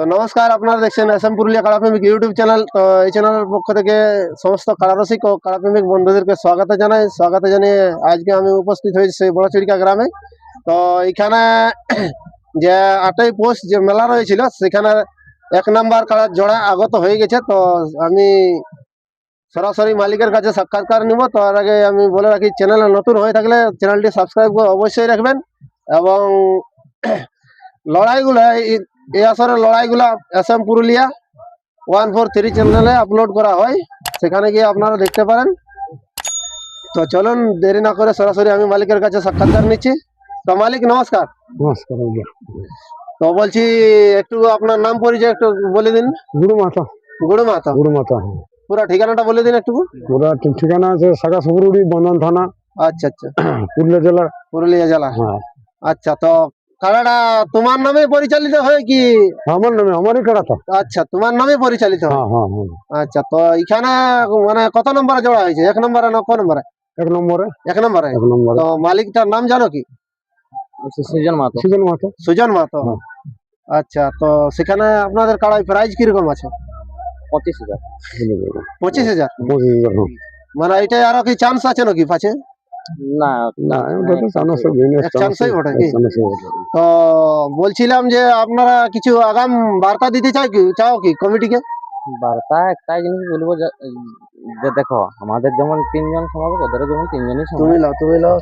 তো নমস্কার, আপনারা দেখছেন এসএম পুরুলিয়া কাড়াপ্রেমিক ইউটিউব চ্যানেল। তো এই চ্যানেলের পক্ষ থেকে সমস্ত কাড়ারসিক ও কাড়াপ্রেমিক বন্ধুদেরকে স্বাগত জানাই। স্বাগত জানিয়ে আজকে আমি উপস্থিত হয়েছি সেই বড়চিড়িকা গ্রামে। তো এখানে যে আটই পোস্ট যে মেলা রয়েছিল, সেখানে এক নাম্বার কাড়ার জোড়া আগত হয়ে গেছে। তো আমি সরাসরি মালিকের কাছে সাক্ষাৎকার নিব। তো আর আগে আমি বলে রাখি, চ্যানেলে নতুন হয়ে থাকলে চ্যানেলটি সাবস্ক্রাইব করে অবশ্যই রাখবেন এবং লড়াইগুলো এই- আসরের লড়াইগুলা SM Purulia one four three চ্যানেলে আপলোড করা হয়। সেখানে গিয়ে আপনারা দেখতে পারেন। তো চলুন দেরি না করে সরাসরি আমি মালিকের কাছে সাক্ষাৎকার নিচ্ছি। তো মালিক নমস্কার। নমস্কার তো বলছি একটু আপনার নাম পরিচয় একটু বলে দিন। গুরু মাতা গুরু মাতা গুরু মাতা। পুরো ঠিকানাটা বলে দিন একটু পুরা ঠিকানা আছে সাগা সুবরুড়ি বন্ধন থানা। আচ্ছা আচ্ছা। পুরুলিয়া জেলা পুরুলিয়া জেলা। হ্যাঁ। আচ্ছা তো কাড়াটা তোমার নামে পরিচালিত হয় কি? আমার নামে আমারই কাড়া তো। আচ্ছা তোমার নামে পরিচালিত হয়? হ্যাঁ হ্যাঁ আচ্ছা তো এখানে মানে কত নম্বরে জোড়া হয়েছে? এক নম্বরে না ক নম্বরে? এক নম্বরে। এক নম্বরে? এক নম্বরে। তো মালিকটার নাম জানো কি? সৃজন মাহাতো। সুজন মাতা সুজন মাতো। আচ্ছা তো সেখানে আপনাদের কাড়াই প্রাইস কীরকম আছে? পঁচিশ হাজার। পঁচিশ হাজার? পঁচিশ হাজার। মানে এটা আরও কি চান্স আছে নাকি পাছে? না না ওটা তো চানো সব বিজনেস এক চান্সই বটে কি? তো বলছিলাম যে আপনারা কিছু আগাম বার্তা দিতে চাই কি চাও কি কমিটিকে? বার্তা একটাই জিনিস বলব যে যে দেখো আমাদের যেমন তিনজন সমাবেশ ওদেরও যেমন তিনজনই তুমি সমাবেশ লাও তুমি লাও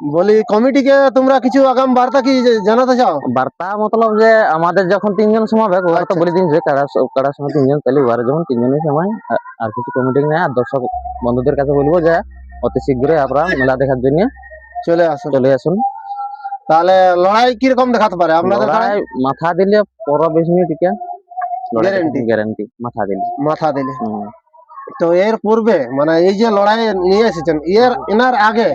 বলি কমিটিকে তোমরা কিছু আগাম বার্তা কি জানাতে চাও? বার্তা মতলব যে আমাদের যখন তিনজন সমাবেশ ওরা তো আচ্ছা। বলে দিন যে কারা কারার সময় তিনজন তাহলে ওরা যখন তিনজনই সময় আর কিছু কমিটি নেই আর দর্শক বন্ধুদের কাছে বলব যে অতি শীঘ্রই আপনারা মেলা দেখার জন্য চলে আসুন। চলে আসুন। তাহলে লড়াই কীরকম দেখাতে পারে? আপনাদের মাথা দিলে পনেরো বিশ মিনিট টিকা। Guarantee? গ্যারান্টি মাথা দিলে। মাথা দিলে। তো এর পূর্বে মানে এই যে লড়াই নিয়ে এসেছেন এর এনার আগে।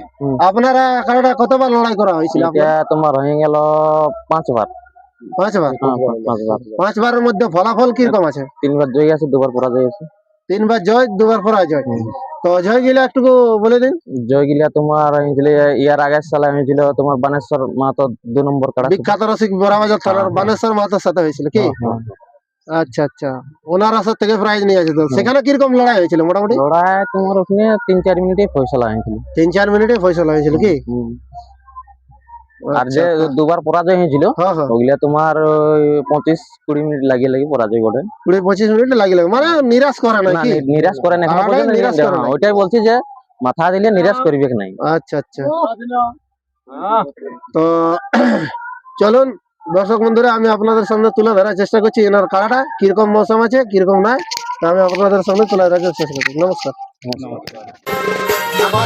আপনারা কারোটা কতবার লড়াই করা হয়েছিল? তোমার হয়ে গেল পাঁচবার। পাঁচবার? হ্যাঁ, পাঁচবার। পাঁচবারের মধ্যে ফলাফল কীরকম আছে? তিনবার জয় আছে দুবার পরাজয় আছে তিনবার জয় দুবার পরাজয়। তো জয় গিলা একটু বলে দিন। জয় গিলা তোমার হয়েছিল ইয়ার আগের সালে হয়েছিল তোমার বানেশ্বর মাহাতো দু নম্বর। বিখ্যাত রসিক বড়াবাজার থানার হ্যাঁ। বানেশ্বর মাতার সাথে হয়েছিল কি? হ্যাঁ, আচ্ছা আচ্ছা। ওনার আসর থেকে প্রাইজ নিয়ে আছে তো। সেখানে কীরকম লড়াই হয়েছিল মোটামুটি? লড়াই তোমার ওখানে তিন চার মিনিটে ফয়সলা হয়েছিল। তিন চার মিনিটে ফয়সলা হয়েছিল কি? আর যে আচ্ছা, দুবার পরাজয় হয়েছিল হ্যাঁ হ্যাঁ। ওগুলা তোমার পঁচিশ কুড়ি মিনিট লাগিয়ে লাগিয়ে পরাজয় ঘটে। কুড়ি পঁচিশ মিনিট লাগিয়ে লাগে মানে নিরাশ করে না নিরাশ করে না হ্যাঁ। ওইটাই বলছি যে মাথা দিলে নিরাশ করবে নাই। আচ্ছা আচ্ছা। তো চলুন দর্শক বন্ধুরা আমি আপনাদের সামনে তুলে ধরার চেষ্টা করছি। এনার কাড়াটা কীরকম মৌসুম আছে কীরকম নাই আমি আপনাদের সামনে তুলে ধরার চেষ্টা করছি। নমস্কার। এগো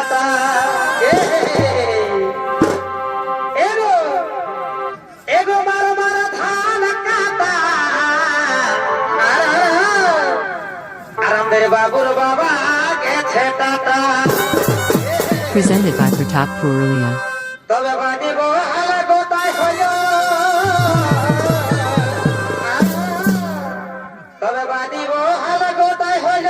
গেছে এগো এগো মার মার ধান কাটা। আর আর বাবুর বাবা গেছে টাটা। Presented by Pratap Purulia. তবে বাড়ি গোহাল গোটাই হইল। তবে বাড়ি গোহাল গোটাই হইল।